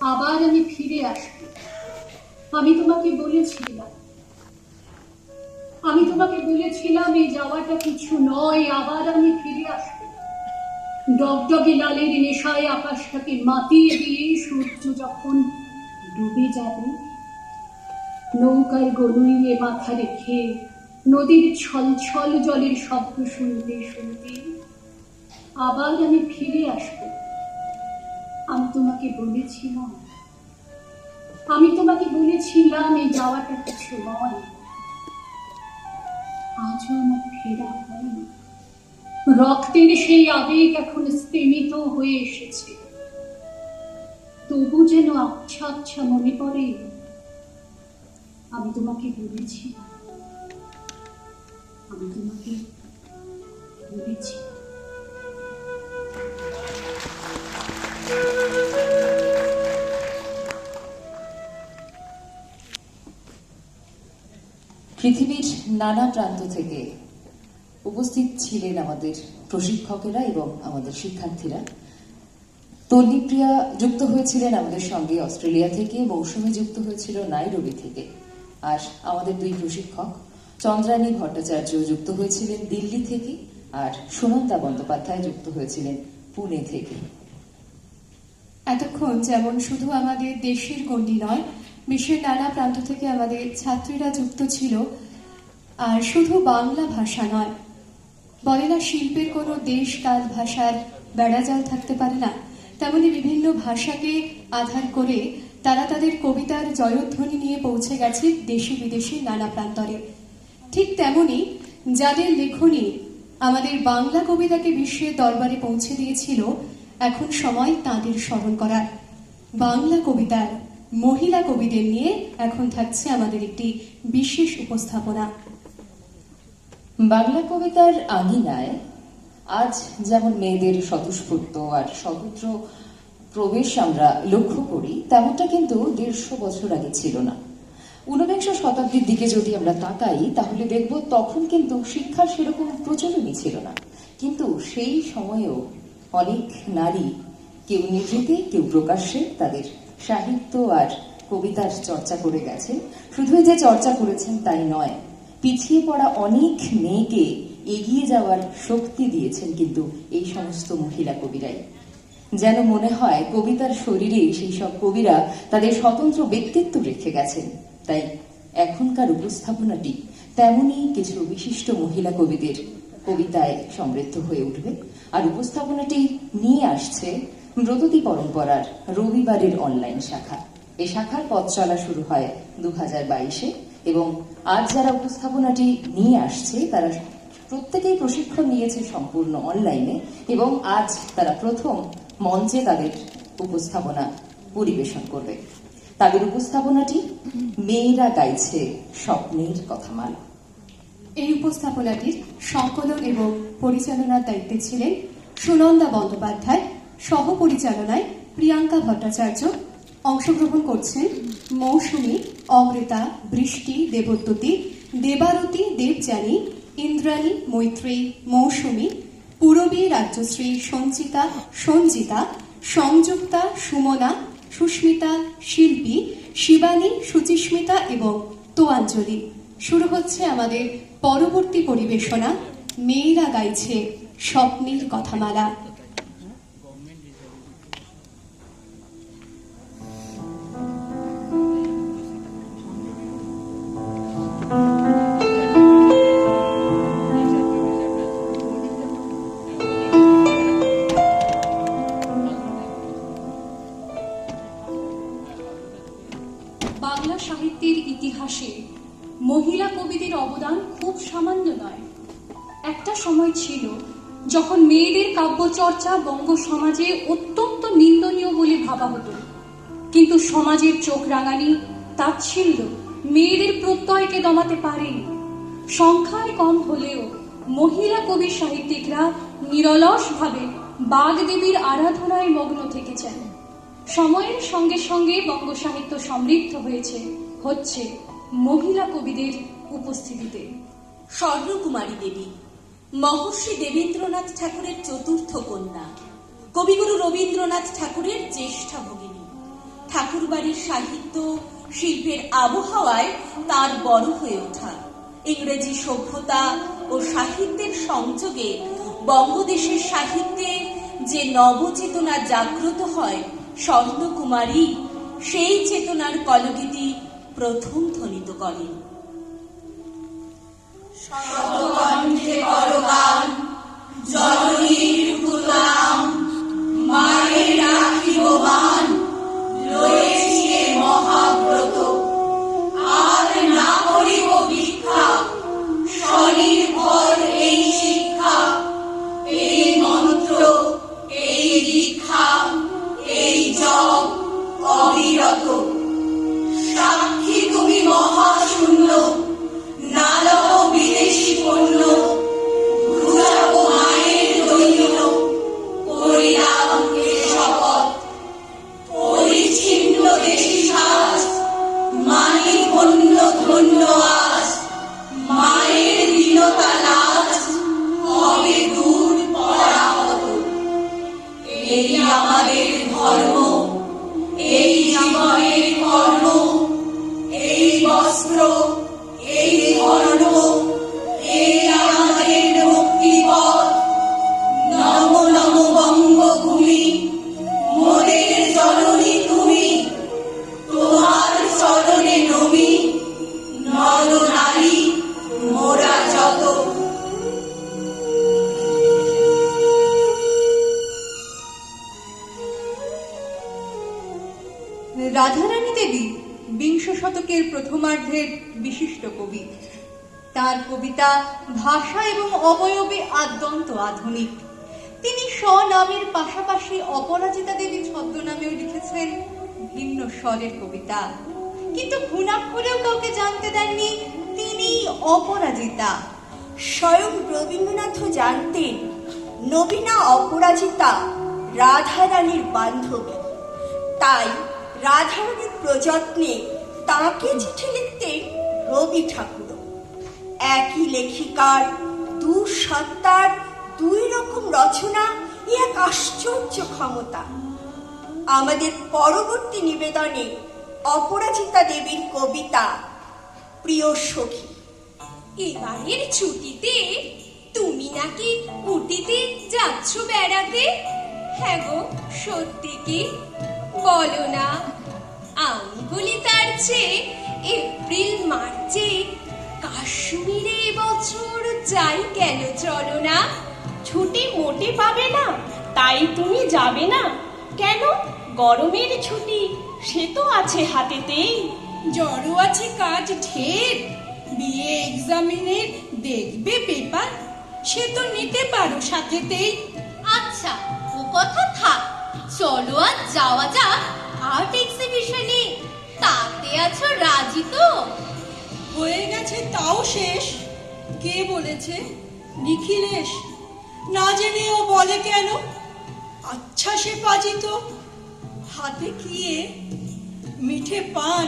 আবার আমি ফিরে আসব। আমি তোমাকে বলেছিলাম। আমি তোমাকে বলেছিলাম, এই যাওয়াটা কিছু নয়, আবার আমি ফিরে আসব। ডগডগে লালের নেশায় আকাশটাকে মাতিয়ে দিয়ে সূর্য যখন ডুবে যাবে, নৌকায় গলুইয়ে মাথা রেখে নদীর ছল ছল জলের শব্দ শুনতে শুনতে আবার আমি ফিরে আসব। তোমাকে বলেছিলাম। আমি তোমাকে বলেছিলাম এই যাওয়াটা কিছু নয়। আজও আমার ফেরা হয়নি। রক্তের সেই আবেগ এখন স্তেমিত হয়ে এসেছে। তবু যেন আচ্ছা আচ্ছা মনে পড়ে, আমি তোমাকে বলেছি আমি তোমাকে বলেছি পৃথিবীর নানা প্রান্ত থেকে উপস্থিত ছিলেন আমাদের প্রশিক্ষকেরা এবং আমাদের শিক্ষার্থীরা। তন্নিপ্রিয়া যুক্ত হয়েছিলেন আমাদের সঙ্গে অস্ট্রেলিয়া থেকে মৌসুমী যুক্ত হয়েছিল নাইরবি থেকে। আর আমাদের দুই প্রশিক্ষক, চন্দ্রানী ভট্টাচার্য যুক্ত হয়েছিলেন দিল্লি থেকে আর সুনন্দা বন্দ্যোপাধ্যায় যুক্ত হয়েছিলেন পুনে থেকে। এতক্ষণ যেমন শুধু আমাদের দেশের গণ্ডি নয় বিশ্বের নানা প্রান্ত থেকে আমাদের ছাত্রীরা যুক্ত ছিল। আর শুধু বাংলা ভাষা নয়, বলে না শিল্পের কোনো দেশ, কাল, ভাষার বেড়াজাল থাকতে পারে না। তেমনি বিভিন্ন ভাষাকে আধার করে তারা তাদের কবিতার জয়ধ্বনি নিয়ে পৌঁছে গেছে দেশি বিদেশি নানা প্রান্তরে। ঠিক তেমনি যাদের লেখনী আমাদের বাংলা কবিতাকে বিশ্বের দরবারে পৌঁছে দিয়েছিল, এখন সময় তাদের স্মরণ করার। বাংলা কবিতার মহিলা কবিদের নিয়ে এখন থাকছে আমাদের একটি বিশেষ উপস্থাপনা। বাংলা কবিতার আঙিনায় আজ যেমন মেয়েদের স্বতঃস্ফূর্ত আর সহদ্র প্রবেশ আমরা লক্ষ্য করি, তেমনটা কিন্তু দেড়শো বছর আগে ছিল না। ঊনবিংশ শতাব্দীর দিকে যদি আমরা তাকাই, তাহলে দেখব তখন কিন্তু শিক্ষার সেরকম প্রচলনই ছিল না। কিন্তু সেই সময়েও অনেক নারী কেউ নিভৃতে কেউ প্রকাশ্যে তাদের সাহিত্য আর কবিতার চর্চা করে গেছেন শুধুই যে চর্চা করেছেন তাই নয়, পিছিয়ে পড়া অনেক মেয়েকে এগিয়ে যাওয়ার শক্তি দিয়েছেন কিন্তু এই সমস্ত মহিলা কবিরাই। যেন মনে হয় কবিতার শরীরে সেই সব কবিরা তাদের স্বতন্ত্র ব্যক্তিত্ব রেখে গেছেন। তাই এখনকার উপস্থাপনাটি তেমনই কিছু বিশিষ্ট মহিলা কবিদের কবিতায় সমৃদ্ধ হয়ে উঠবে। আর উপস্থাপনাটি নিয়ে আসছে ব্রততী পরম্পরার রবিবারের অনলাইন শাখা। এ শাখার পথ চলা শুরু হয় দু বাইশে এবং আজ যারা উপস্থাপনাটি নিয়ে আসছে, তারা প্রত্যেকেই প্রশিক্ষণ নিয়েছে সম্পূর্ণ অনলাইনে এবং আজ তারা প্রথম মঞ্চে তাদের উপস্থাপনা পরিবেশন করবে। তাদের উপস্থাপনাটি মেয়েরা গাইছে স্বপ্নের কথামালা। এই উপস্থাপনাটির সংকলন এবং পরিচালনার দায়িত্বে ছিলেন সুনন্দা বন্দ্যোপাধ্যায় সহ পরিচালনায় প্রিয়াঙ্কা ভট্টাচার্য অংশগ্রহণ করছেন মৌসুমী, অমৃতা, বৃষ্টি, দেবদ্যুতি, দেবারতী দেবযানী, ইন্দ্রাণী মৈত্রী মৌসুমী, পূরবী রাজ্যশ্রী সঞ্চিতা, সঞ্জিতা, সংযুক্তা সুমনা, সুস্মিতা শিল্পী, শিবানী, সুচিস্মিতা এবং তোয়াঞ্জলি। শুরু হচ্ছে আমাদের পরবর্তী পরিবেশনা, মেয়েরা গাইছে স্বপ্নের কথামালা। কাব্যচর্চা বঙ্গ সমাজে অত্যন্ত নিন্দনীয় বলে ভাবা হতো। কিন্তু সমাজের চোখ রাঙানি, তাচ্ছিল্য মেয়েদের প্রত্যয়কে দমাতে পারেনি। সংখ্যায় কম হলেও মহিলা কবি সাহিত্যিকরা নিরলসভাবে বাগদেবীর আরাধনায় মগ্ন থেকেছেন। সময়ের সঙ্গে সঙ্গে বঙ্গ সাহিত্য সমৃদ্ধ হয়েছে, হচ্ছে মহিলা কবিদের উপস্থিতিতে। স্বর্ণকুমারী দেবী মহর্ষি দেবেন্দ্রনাথ ঠাকুরের চতুর্থ কন্যা। কবিগুরু রবীন্দ্রনাথ ঠাকুরের জ্যেষ্ঠা ভগিনী। ঠাকুরবাড়ির সাহিত্য শিল্পের আবহাওয়ায় তার বড় হয়ে ওঠা। ইংরেজি সভ্যতা ও সাহিত্যের সংযোগে বঙ্গদেশের সাহিত্যে যে নবচেতনা জাগ্রত হয় স্বর্ণকুমারী, সেই চেতনার কলগীতি প্রথম ধ্বনিত করেন। শতকণ্ঠে করগান জননীর তার ভাষা এবং অবয়বে আদ্যন্ত আধুনিক। তিনি স্বনামের পাশাপাশি অপরাজিতা দেবী ছদ্মনামেও লিখেছেন ভিন্ন স্বরের কবিতা। কিন্তু ঘুণাক্ষরেও কাউকে জানতে দেননি তিনি অপরাজিতা। স্বয়ং রবীন্দ্রনাথও জানতেন, নবীনা অপরাজিতা, রাধারানীর বান্ধবী। তাই রাধারানীর প্রযত্নে তাকে চিঠি লিখতেন রবি ঠাকুর একই লেখিকার দু সত্তার দুই রকম রচনা এক আশ্চর্য ক্ষমতা। আমাদের পরবর্তী নিবেদনে অপরাজিতা দেবীর কবিতা, প্রিয় সখী। এবারের ছুটিতে তুমি নাকি উটিতে যাচ্ছ বেড়াতে? হ্যাঁ গো, সত্যি কি? বলো না। আমি বলি তার চেয়ে এপ্রিল, মার্চে কাশ্মীরে এবছর যাই কেন চলো না? ছুটি মোটে পাবে না, তাই তুমি যাবে না। কেন? গরমের ছুটি, সে তো আছে হাতেতেই। জড়ো আছে কাজ ঢের বিয়ে এক্সামিনের দেখবে পেপার, সে তো নিতে পারো সাথেতেই। আচ্ছা ও কথা থাক, চলো আজ যাওয়া যাক আর্ট এক্সিবিশনে। তাতে আছো রাজি তো? হয়ে গেছে, তাও শেষ। কে বলেছে? নিখিলেশ। না জেনে ও বলে কেন? আচ্ছা সে পাজিত হাতে কিয়ে মিঠে পান,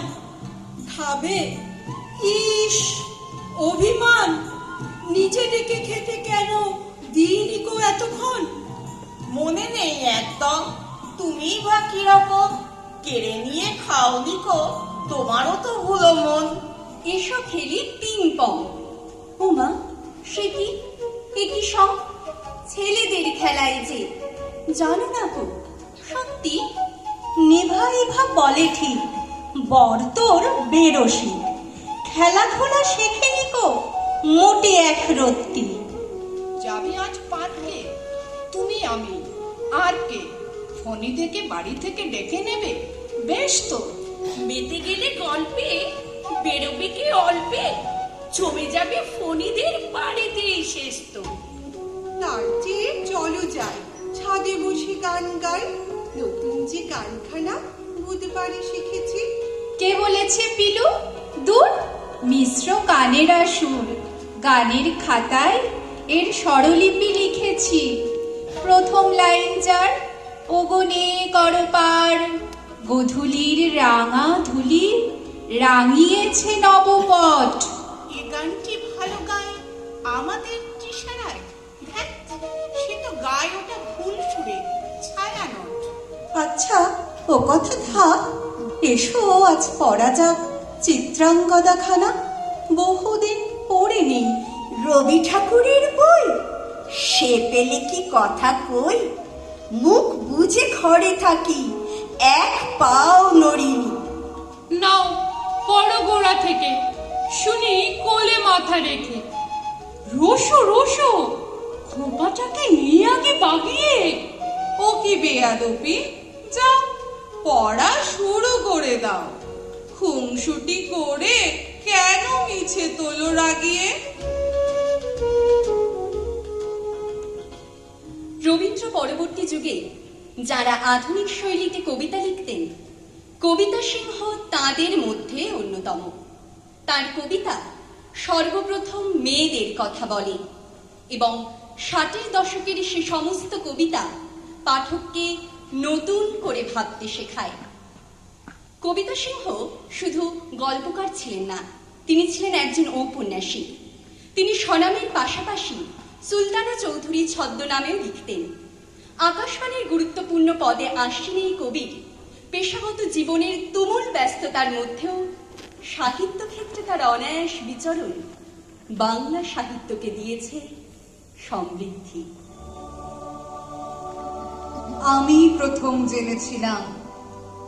খাবে? ইস, অভিমান। নিজে ডেকে খেতে কেন দিইনি কো এতক্ষণ? মনে নেই একদম তুমি বা কীরকম? কেড়ে নিয়ে খাওনি কো তোমারও তো ভুলো মন। এসো খেলি পিং পং উমা সে কি? এ কি সব? ছেলেদের খেলায় যে। জানো না গো সত্যি? নেভা এভা বলে ঠিক বর তোর বেরসি খেলাধুলা শেখেনি কো মোটে এক রত্তি। যাবি আজ পার্কে তুমি আমি। আর কে? ফোনে থেকে বাড়ি থেকে ডেকে নেবে? বেশ তো। মেতে গেলে গল্পে বেরোবে কি অল্পে? জমে যাবে ফণিদের বাড়িতেই শেষ তো তার চেয়ে চলো যাই ছাদে বসে গান গাই। নতুন যে গানখানা বুধবারে শিখেছি। কে বলেছে পিলু? দূর মিশ্র গানের সুর গানের খাতায় এর স্বরলিপি লিখেছি। প্রথম লাইন যার ওগনে করপার গধূলির রাঙা ধুলি রাঙিয়েছে নবপট এ গানটি ভালো গায় আমাদের তৃষারায় সে তো গায় ওটা ভুল সুরে ছাই আচ্ছা ও কথা থাক। এসো আজ পড়া যাক চিত্রাঙ্গদাখানা। বহুদিন পড়িনি রবি ঠাকুরের বই? সে পেলে কি কথা কই? মুখ বুঝে ঘরে থাকি এক পাও নড়িনি। নাও পড়ো গোড়া থেকে। শুনি কোলে মাথা রেখে। রোসো রোসো, খোপাটাকে নিয়ে আগে বাগিয়ে। ও কি বেয়াদপি? যা, পড়া শুরু করে দাও। খুংসুটি করে কেন মিছে তোলো রাগিয়ে? রবীন্দ্র পরবর্তী যুগে যারা আধুনিক শৈলীতে কবিতা লিখতেন কবিতা সিংহ তাদের মধ্যে অন্যতম। তার কবিতা সর্বপ্রথম মেয়েদের কথা বলে এবং ষাটের দশকের সে সমস্ত কবিতা পাঠককে নতুন করে ভাবতে শেখায়। কবিতা সিংহ শুধু গল্পকার ছিলেন না, তিনি ছিলেন একজন ঔপন্যাসিক। তিনি স্বনামের পাশাপাশি সুলতানা চৌধুরী ছদ্মনামেও লিখতেন। আকাশবাণীর গুরুত্বপূর্ণ পদে আসছেন এই কবির পেশাগত জীবনের তুমুল ব্যস্ততার মধ্যেও সাহিত্য ক্ষেত্রে তার অনায়াস বিচরণ বাংলা সাহিত্যকে দিয়েছে সমৃদ্ধি। আমি প্রথম জেনেছিলাম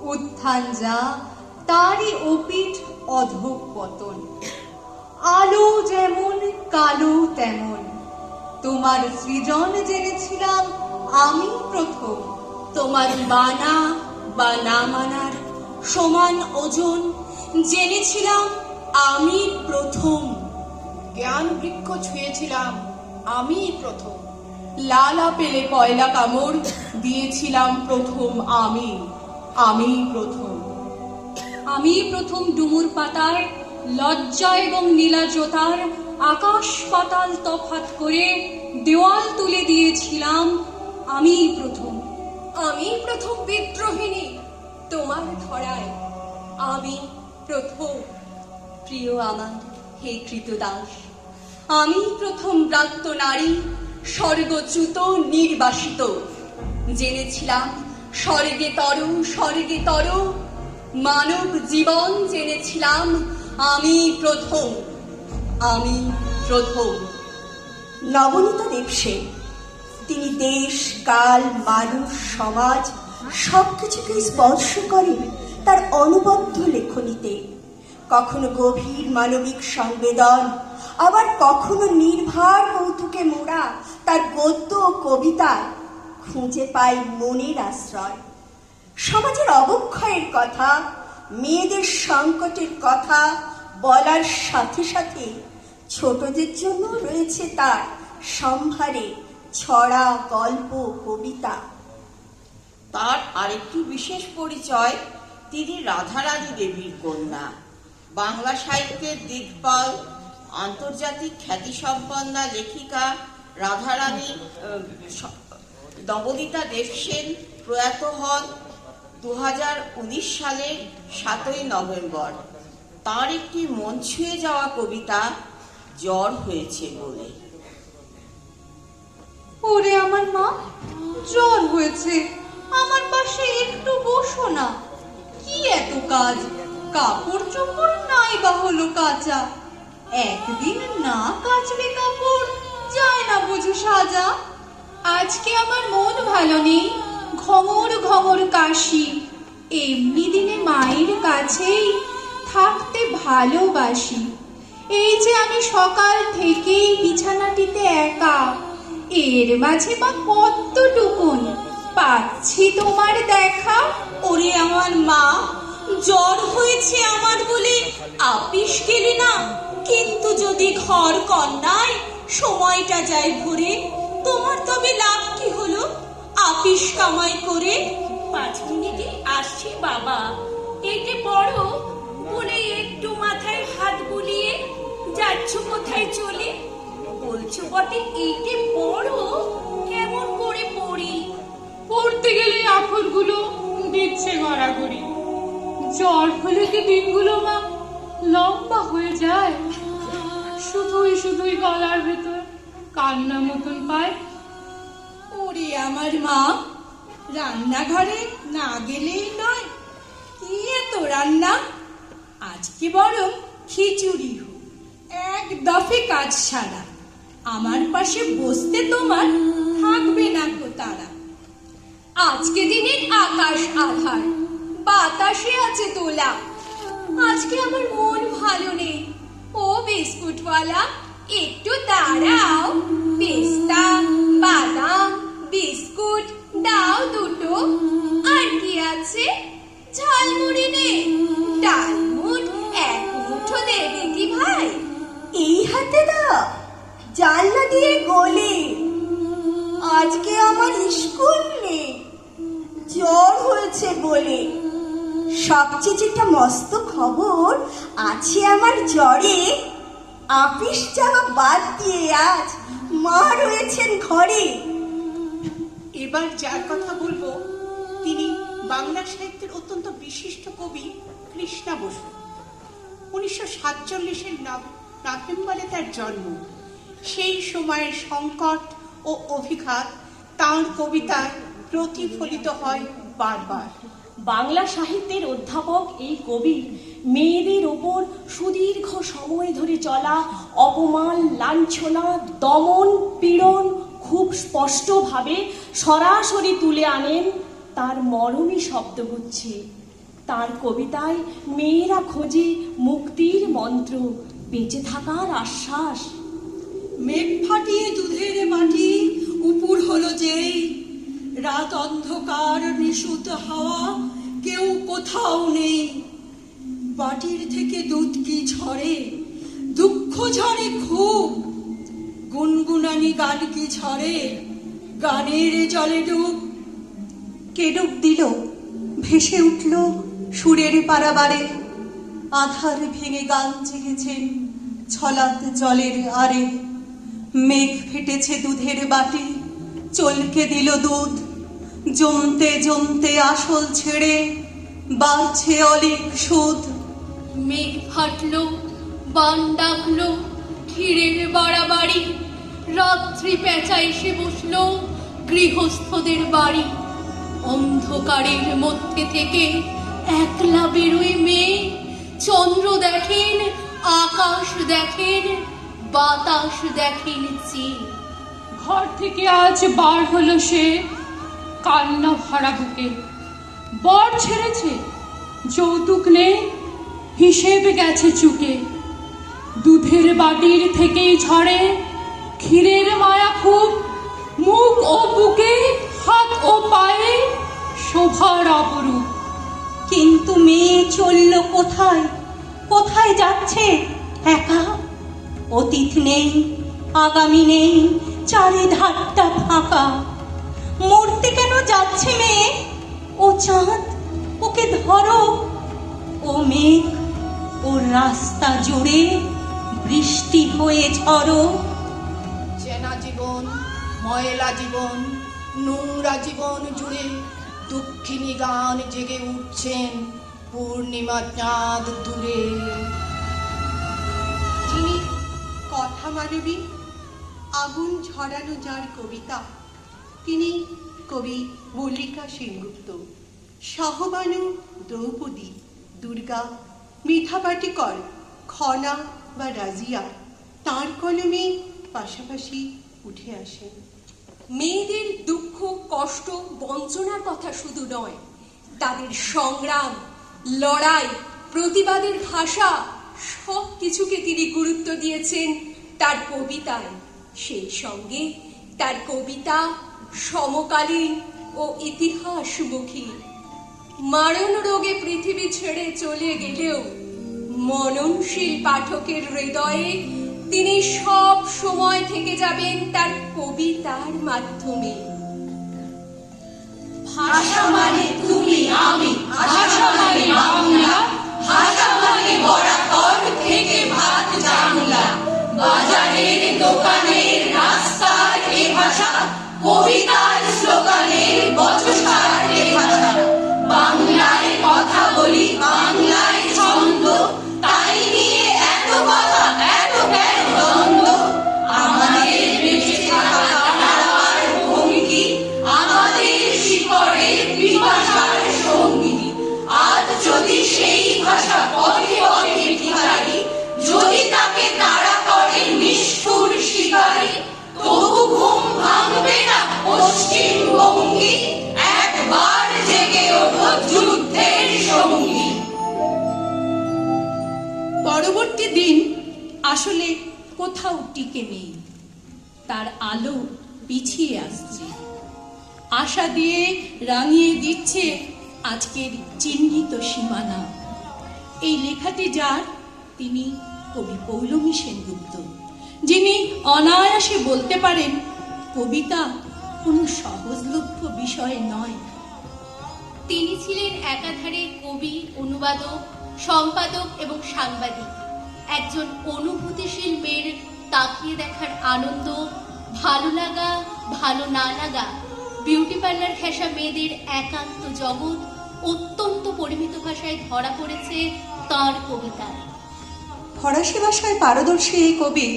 উত্থান যা তারই অপিঠ অধঃপতন আলো যেমন, কালো তেমন। তোমার সৃজন জেনেছিলাম আমি প্রথম। তোমার মানা বা না মানার সমান ওজন জেনেছিলাম আমি প্রথম। জ্ঞান বৃক্ষ ছুঁয়েছিলাম আমি প্রথম। লালা পেলে পয়লা কামড় দিয়েছিলাম প্রথম আমি। আমি প্রথম। আমি প্রথম ডুমুর পাতার লজ্জা এবং নীলাজতার আকাশ পাতাল তফাত করে দেওয়াল তুলে দিয়েছিলাম আমি প্রথম। আমি প্রথম বিদ্রোহিণী। তোমার ধরায় আমি প্রথম। প্রিয় আমার, হে কৃতদাস, আমি প্রথম ব্রাত্য নারী, স্বর্গচ্যুত, নির্বাসিত। জেনেছিলাম, স্বর্গে তর স্বর্গে তর। মানব জীবন জেনেছিলাম, আমি প্রথম। আমি প্রথম। নবনীতা দেবসেন তিনি দেশ, কাল, মানুষ, সমাজ সবকিছুকে স্পর্শ করেন তার অনবদ্য লেখনীতে। কখনো গভীর মানবিক সংবেদন, আবার কখনো নির্ভর কৌতুকে মোড়া তার গদ্য ও কবিতায় খুঁজে পায় মনের আশ্রয়। সমাজের অবক্ষয়ের কথা, মেয়েদের সংকটের কথা বলার সাথে সাথে ছোটদের জন্য রয়েছে তার সম্ভারে ছড়া গল্প, কবিতা। তার আরেকটি বিশেষ পরিচয় তিনি রাধারানী দেবীর কন্যা। বাংলা সাহিত্যের দিকপাল আন্তর্জাতিক খ্যাতিসম্পন্না লেখিকা রাধারানী নবনীতা দেবসেন প্রয়াত হন দু হাজার উনিশ সালের সাতই নভেম্বর। তার একটি মন ছুঁয়ে যাওয়া কবিতা, জ্বর হয়েছে বলে। ওরে আমার মা জ্বর হয়েছে। আমার পাশে একটু বসো না। কি এত কাজ? কাপড় চোপড় নাই বা হলো কাঁচা। একদিন না কাচলে কাপড়, যায় না বুঝি সাজা। আজকে আমার মন ভালো নেই, ঘমর ঘমর কাশি। এমনি দিনে মায়ের কাছেই থাকতে ভালোবাসি। এই যে আমি সকাল থেকেই বিছানাটিতে একা। এর মাঝে বা কতটুকুন? পাচ্ছি তোমার দেখা। ওরে আমার মা, জ্বর হয়েছে আমার বলে আপিস গেলে না। কিন্তু যদি ঘর কন্যায় সময়টা যায় ভরে, তোমার তবে লাভ কি হলো? আপিস কামাই করে পাঁচ মিনিটে আসছি বাবা। এতে পড়ো বলে একটু মাথায় হাত বুলিয়ে, যাচ্ছ কোথায় চলে? বলছো বটে? এইটে পড়ো। কেমন করে পড়ি? পড়তে গেলে আখরগুলো দিচ্ছে গড়াগড়ি। জ্বর হলে কি দিনগুলো মা লম্বা হয়ে যায়? শুধুই শুধুই গলার ভেতর কান্না মতন পায়। ওরে আমার মা রান্নাঘরে না গেলেই নয়। কি এত রান্না? আজকে বরং খিচুড়ি হোক। এক দফে কাজ সারা। আমার পাশে বসতে তোমার থাকবে না কো তারা। আজকে দিনের আকাশ আধার, বাতাসে আছে তোলা। আজকে আমার মন ভালো নেই। ও বিস্কুটওয়ালা, একটু দাঁড়াও। পেস্তা, বাদাম, বিস্কুট, দাও দুটো। আর কি আছে? ঝালমুড়ি নে। ডালমুট এক মুঠো দেবে কি ভাই? এই হাতে দাও। জানলা দিয়ে গলে। আজকে আমার স্কুল নেই। জ্বর হয়েছে বলে। সবচেয়ে যেটা মস্ত খবর আছে আমার জ্বরে। আপিস যাওয়া বাদ দিয়ে আজ মা রয়েছেন ঘরে। এবার যার কথা বলব, তিনি বাংলা সাহিত্যের অত্যন্ত বিশিষ্ট কবি কৃষ্ণা বসু। উনিশশো সাতচল্লিশের নভেম্বরে তার জন্ম। সেই সময়ের সংকট ও অভিঘাত তাঁর কবিতায় প্রতিফলিত হয় বারবার। বাংলা সাহিত্যের অধ্যাপক এই কবি মেয়েদের ওপর সুদীর্ঘ সময় ধরে চলা অপমান, লাঞ্ছনা, দমন, পীড়ন খুব স্পষ্টভাবে সরাসরি তুলে আনেন তার মরমী শব্দগুচ্ছে। তার কবিতায় মেয়েরা খোঁজে মুক্তির মন্ত্র, বেঁচে থাকার আশ্বাস। মেঘ ফাটিয়ে দুধের মাটি, উপুর হলো যেই। রাত অন্ধকার, নিশুত হাওয়া, কেউ কোথাও নেই। বাটির থেকে দুধ কি ঝরে? দুঃখ ঝরে খুব। গুনগুনানি গান কি ঝরে? গানের জলে ডুব। কেডুক দিল? ভেসে উঠল সুরের পারাবারে। আধার ভেঙে গান জেগেছেন ছলাত জলের আরে। মেঘ ফেটেছে দুধের বাটি, চলকে দিল দুধ। জমতে জমতে আসল ছেড়ে বাড়ছে অলিক সুদ মেঘ ফাটলো, বান ডাকলো, ক্ষীরের বাড়াবাড়ি। রাত্রি পেঁচা এসে বসল গৃহস্থদের বাড়ি। অন্ধকারের মধ্যে থেকে একলা বেরোয় মেয়ে। চন্দ্র দেখেন, আকাশ দেখেন বাতাস দেখেন চেয়ে ঘর থেকে আজ বার হলো সে কান্না ভরা বুকে। বর ছেড়েছে যৌতুক নেই হিসেব গেছে চুকে। দুধের বাটির থেকেই ঝরে ক্ষীরের মায়া খুব। মুখ ও বুকে হাত ও পায়ে শোভার অপরূপ। কিন্তু মেয়ে চলল কোথায়? কোথায় যাচ্ছে? একা? অতীত নেই, আগামী নেই, চারিধারটা ফাঁকা। মরতে কেন যাচ্ছে মেয়ে? ও চাঁদ, ওকে ধরো। ও মেঘ, ও রাস্তা জুড়ে বৃষ্টি হয়ে ঝরো। চেনা জীবন, ময়লা জীবন, নোংরা জীবন জুড়ে দুঃখিনী গান জেগে উঠছেন পূর্ণিমা চাঁদ দূরে। মানবী আগুন ঝরানো যার কবিতা, তিনি কবি মল্লিকা সেনগুপ্ত সহবানু দ্রৌপদী, দুর্গা মিঠা পাটিকর খনা বা রাজিয়া, তার কলমে পাশাপাশি উঠে আসেন মেয়েদের দুঃখ, কষ্ট, বঞ্চনার কথা শুধু নয়, তাদের সংগ্রাম, লড়াই, প্রতিবাদের ভাষা সব কিছুকে তিনি গুরুত্ব দিয়েছেন তার কবিতায়। সেই সঙ্গে তার কবিতা সমকালীন ও ইতিহাসমুখী। মারণ রোগে পৃথিবী ছেড়ে চলে গেলেও মননশীল পাঠকের হৃদয়ে তিনি সব সময় থেকে যাবেন তার কবিতার মাধ্যমে। ভাষা মানে তুমি, আমি। ভাষা মানে বাংলা। ভাষা মানে থেকে ভাত, জানলা। বাজারের দোকানের রাস্তার এ ভাষা কবিতার শ্লোগানের বচসার এ ভাষা। বাংলায় কথা বলি কোথাও টিকে নেই। তার আলো পিছিয়ে আসছে। আশা দিয়ে রাঙিয়ে দিচ্ছে আজকের চিহ্নিত সীমানা। এই লেখাটি যার, তিনি কবি পৌলমী সেনগুপ্ত, যিনি অনায়াসে বলতে পারেন, কবিতা কোনো সহজলভ্য বিষয় নয়। তিনি ছিলেন একাধারে কবি, অনুবাদক, সম্পাদক এবং সাংবাদিক। একজন অনুভূতিশীল মেয়ের তাকিয়ে দেখার আনন্দ, ভালো লাগা, ভালো না লাগা বিউটি পার্লার ঘেঁষা মেয়েদের একান্ত জগৎ অত্যন্ত পরিমিত ভাষায় ধরা পড়েছে তার কবিতায় ফরাসি ভাষায় পারদর্শী এই কবি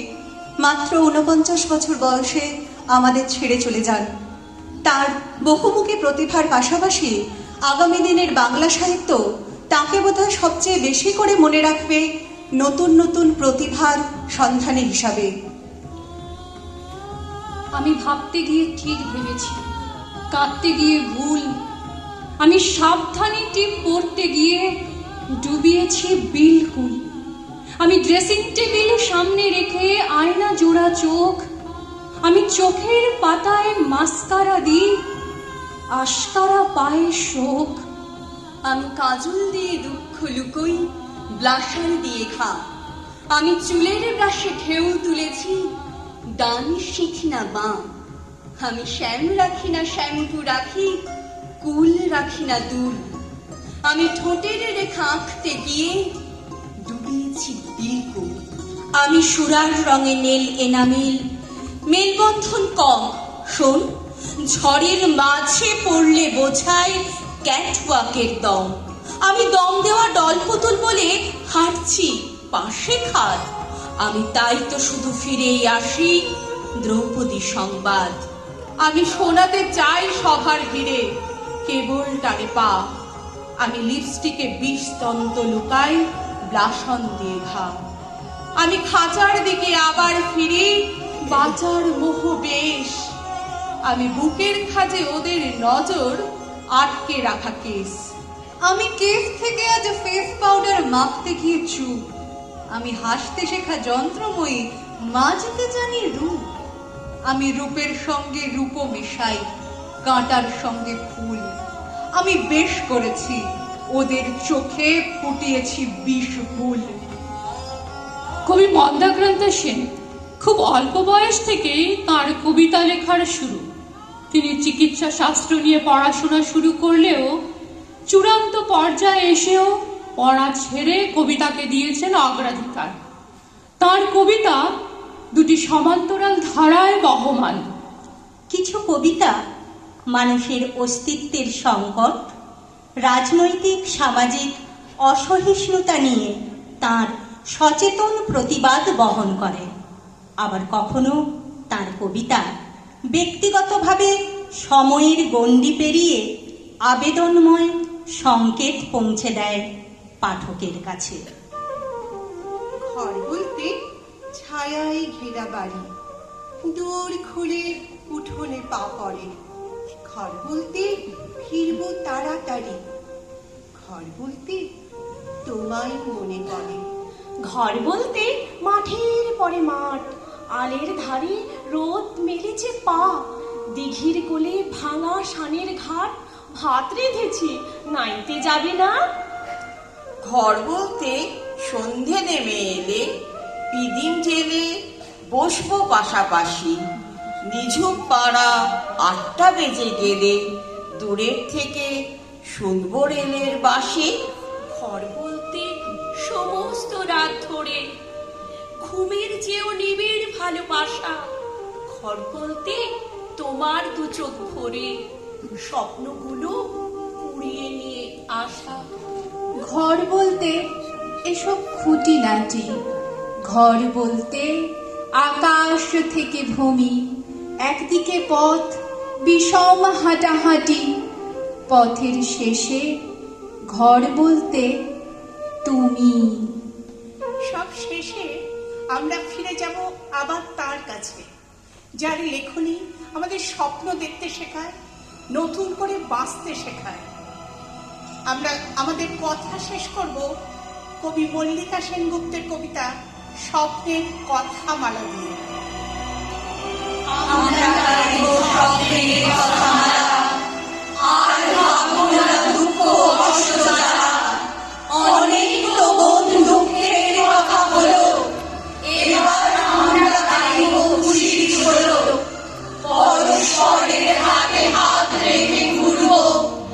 মাত্র ঊনপঞ্চাশ বছর বয়সে আমাদের ছেড়ে চলে যান। তার বহুমুখী প্রতিভার পাশাপাশি আগামী দিনের বাংলা সাহিত্য তাকে বোধহয় সবচেয়ে বেশি করে মনে রাখবে নতুন নতুন প্রতিভার সন্ধানী হিসাবে। আমি ভাবতে গিয়ে ঠিক ভেবেছি, কাঁদতে গিয়ে ভুল। আমি সাবধানে টিপ পড়তে গিয়ে ডুবিয়েছি বিলকুল। আমি ড্রেসিং টেবিল সামনে রেখে আয়না জোড়া চোখ, আমি চোখের পাতায় মাস্কারা দিই আস্কারা পায়ে শোক। আমি কাজল দিয়ে দুঃখ লুকোই ব্লাশার দিয়ে খা। আমি চুলের ব্রাশে ঢেউ তুলেছি গান শিখি না বাঁ। আমি শ্যাম রাখি না শ্যাম্পু রাখি, কুল রাখি না দুল। আমি ঠোঁটের রেখা আঁকতে গিয়ে ডুবিয়েছি বিলকুল আমি সুরার রঙে নীল এনামিল, মেলবন্ধন কম। শোন, ঝড়ের মাঝে পড়লে বোঝায় ক্যাটওয়াকের দম। আমি দম দেওয়া ডল পুতুল বলে হাঁটছি, পাশে খাট আমি তাই তো শুধু ফিরেই আসি, দ্রৌপদী সংবাদ। আমি শোনাতে চাই সভার ভিড়ে, কেবল টানে পা। আমি লিপস্টিকে বিষ তন্ত লুকাই, ব্লাসন দিয়ে ঘা। আমি খাঁচার দিকে আবার ফিরি, বাঁচার মোহ বেশ। আমি বুকের খাজে ওদের নজর আটকে রাখা কেস। আমি কেস থেকে আজ ফেস পাউডার মাখতে গিয়ে চুপ। আমি হাসতে শেখা যন্ত্রময়ী, মাজতে জানি রূপ। আমি রূপের সঙ্গে রূপ মেশাই, কাঁটার সঙ্গে ফুল। আমি বেশ করেছি, ওদের চোখে ফুটিয়েছি বিষ ফুল। কবি মন্দাক্রান্ত সেন খুব অল্প বয়স থেকেই তার কবিতা লেখার শুরু। তিনি চিকিৎসা শাস্ত্র নিয়ে পড়াশোনা শুরু করলেও চূড়ান্ত পর্যায়ে এসেও পড়া ছেড়ে কবিতাকে দিয়েছেন অগ্রাধিকার। তার কবিতা দুটি সমান্তরাল ধারায় বহমান। কিছু কবিতা মানুষের অস্তিত্বের সংকট, রাজনৈতিক, সামাজিক অসহিষ্ণুতা নিয়ে তার সচেতন প্রতিবাদ বহন করে। আবার কখনো তার কবিতা ব্যক্তিগতভাবে সময়ের গণ্ডি পেরিয়ে আবেদনময় সংকেত পৌঁছে দেয় পাঠকের কাছে। ঘর বলতে ছায়ায় ঘেরা বাড়ি। দূর খুলে উঠোনে পা পড়ে। ঘর বলতে ফিরবো তাড়াতাড়ি। ঘর বলতে তোমায় মনে করে ঘর বলতে মাঠের পরে মাঠ আলের ধারে রোদ মেলেছে পা দিঘির কোলে ভাঙা শানের ঘাট ভাত রেঁধেছি নাইতে যাবে না? ঘর বলতে সন্ধে নেমে এলে পিদিম জেলে বসবো পাশাপাশি। নিঝুম পাড়া আটটা বেজে গেলে দূরের থেকে শুনব রেলের বাসে ঘর বলতে সমস্ত রাত ধরে ঘুমের চেয়েও নিবিড় ভালোবাসা। ঘর বলতে তোমার দু চোখ ভরে স্বপ্নগুলো উড়িয়ে নিয়ে আসা। ঘর বলতে এসব খুঁটিনাটি ঘর বলতে আকাশ থেকে ভূমি। একদিকে পথ বিষম হাঁটাহাঁটি। পথের শেষে ঘর বলতে তুমি। সব শেষে আমরা ফিরে যাব আবার তার কাছে। যার লেখনী আমাদের স্বপ্ন দেখতে শেখায় নতুন করে বাঁচতে শেখায়। আমরা আমাদের কথা শেষ করব কবি মল্লিকা সেনগুপ্তের কবিতা স্বপ্নের কথা মালা দিয়ে আর দুঃখ অসুস্থতা অনেক